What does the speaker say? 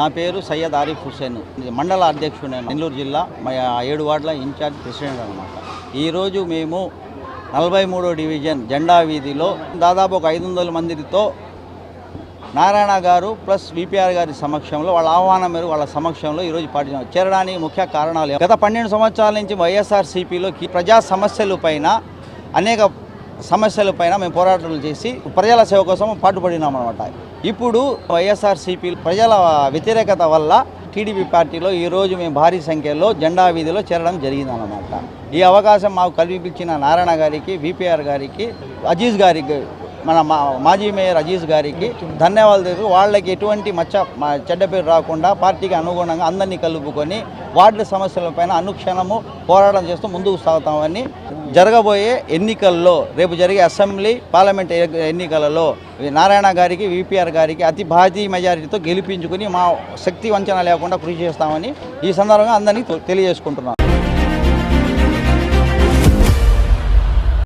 నా పేరు సయ్యద్ ఆరిఫ్ హుసేన్ మండల అధ్యక్షుడు నేను. నెల్లూరు జిల్లా మా ఏడు వార్డుల ఇన్ఛార్జ్ ప్రెసిడెంట్ అనమాట ఈరోజు మేము నలభై మూడో డివిజన్ జెండా వీధిలో దాదాపు ఒక ఐదు వందల మందితో నారాయణ గారు ప్లస్ విపిఆర్ గారి సమక్షంలో వాళ్ళ ఆహ్వానం మేరకు వాళ్ళ సమక్షంలో ఈరోజు పార్టీ చేరడానికి ముఖ్య కారణాలు గత పన్నెండు సంవత్సరాల నుంచి వైఎస్ఆర్సీపీలో ప్రజా సమస్యల పైన అనేక సమస్యల పైన మేము పోరాటాలు చేసి ప్రజల సేవ కోసం పాటుపడినాం అనమాట ఇప్పుడు వైఎస్ఆర్సీపీ ప్రజల వ్యతిరేకత వల్ల టీడీపీ పార్టీలో ఈరోజు మేము భారీ సంఖ్యలో జెండా వీధిలో చేరడం జరిగిందన్నమాట. ఈ అవకాశం మాకు కల్పించిన నారాయణ గారికి విపిఆర్ గారికి అజీజ్ గారికి మన మా మాజీ మేయర్ అజీజ్ గారికి ధన్యవాదాలు తెలుపు వాళ్ళకి ఎటువంటి మచ్చ చెడ్డ పేరు రాకుండా పార్టీకి అనుగుణంగా అందరినీ కలుపుకొని వార్డు సమస్యలపైన అనుక్షణము పోరాటం చేస్తూ ముందుకు సాగుతామని జరగబోయే ఎన్నికల్లో రేపు జరిగే అసెంబ్లీ పార్లమెంట్ ఎన్నికలలో నారాయణ గారికి విపిఆర్ గారికి అతి భారీ మెజారిటీతో గెలిపించుకుని మా శక్తి వంచన లేకుండా కృషి చేస్తామని ఈ సందర్భంగా అందరినీ తెలియజేసుకుంటున్నాను